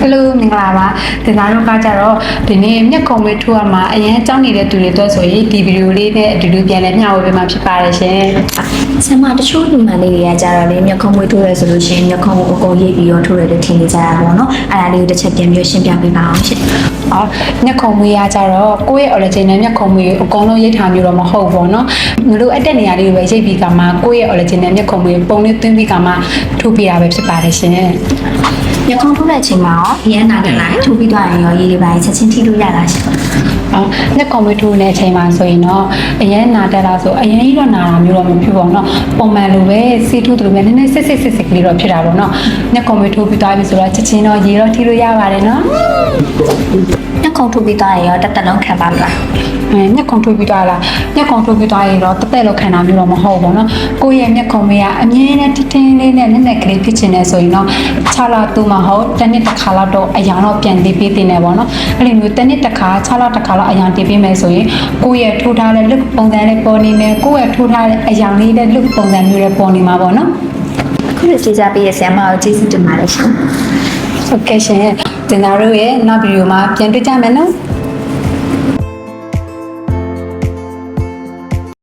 Hello မင်္ဂလာပါဒီနာတို့ကကြတော့ဒီနေ့မျက်ခုံလေးထိုးရမှာအရင်ကြောင်းနေတဲ့သူတွေအတွက်ဆိုရင်ဒီဗီဒီယိုလေးနဲ့အတူတူပြန်လည်မျှဝေပေးမှာဖြစ်ပါတယ်ရှင် ဆင်မတချို့လူမှန်လေးတွေကကြတော့လေမျက်ခုံးမွေးထိုးရဲဆိုလို့ရှိရင်မျက်ခုံးကိုအကုန်ရိပ်ပြီးတော့ထိုးရတဲ့ထင်နေကြတာပေါ့နော်အဲ့ဒါလေးကိုတစ်ချက်ပြန်ပြီးရှင်းပြပေးပါအောင်ရှင် အော်မျက်ခုံမွေးရကြတော့ကိုယ့်ရဲ့ origin နဲ့မျက်ခုံမွေးကိုအကုန်လုံးရိတ်ထားမျိုးတော့မဟုတ်ဘူးเนาะမလို့အတက်နေရာလေးကိုပဲရိတ်ပြီးကမှကိုယ့်ရဲ့ origin နဲ့မျက်ခုံမွေးပုံလေးသွင်းပြီးကမှထိုးပြတာပဲဖြစ်ပါတယ်ရှင် မျက်ခုံးထိုးတဲ့အချိန်မှာရောအရန်နာတယ်လိုက်ထိုးပြီးတော့ရင်ရောရေးလေးပိုင်းချက်ချင်းထိလို့ရလားရှင် အော်ညက်ကွန်ပျူတာနဲ့အချိန်မှာဆိုရင်တော့အရင်နာတက်လာဆိုအရင်ကြီးတော့နာတာမျိုးတော့မဖြစ်ပါဘူးเนาะပုံမှန်လိုပဲစီထူးတူပဲနည်းနည်းစစ်စစ်စစ်စစ်ကလေးတော့ဖြစ်တာပေါ့เนาะညက်ကွန်ပျူတာပြီးသွားပြီဆိုတော့ချက်ချင်းတော့ရေတော့ထိလို့ရပါတယ်เนาะ မျက် ခုံးထိုးပြီးတော့ရင်ရောတက်တက်လုံးခံပါမလား အဲညက်ကွန်ထိုးပြီးသွားလားညက်ကွန်ထိုးပြီးသွားရင်တော့တက်တက်လောက်ခံတာမျိုးတော့မဟုတ်ဘူးเนาะကိုယ့်ရဲ့ညက်ကွန်မေးကအမြဲတမ်းတင်းတင်းလေးနဲ့နက်နက်ကလေးဖြစ်ချင်တယ်ဆိုရင်တော့6လတူမဟုတ်တစ်နှစ်တစ်ခါလောက်တော့အယောင်တော့ပြန်ပေးပေးတင်တယ်ပေါ့เนาะအဲ့လိုမျိုးတစ်နှစ်တစ်ခါ6လတစ်ခါလောက်အယောင်တင်ပေးမယ်ဆိုရင်ကိုယ့်ရဲ့ထိုးထားတဲ့ look ပုံစံလေးပေါ်နေမယ်ကိုယ့်ရဲ့ထိုးထားတဲ့အယောင်လေးတဲ့ look ပုံစံမျိုးလေးပေါ်နေမှာပေါ့เนาะ အခုလိုကြေးစားပေးရဆင်မကိုကျေးဇူးတင်ပါတယ်ရှင် ဟုတ်ကဲ့ရှင်တင်တာတို့ရဲ့နောက်ဗီဒီယိုမှာပြန်တွေ့ကြမယ်နော်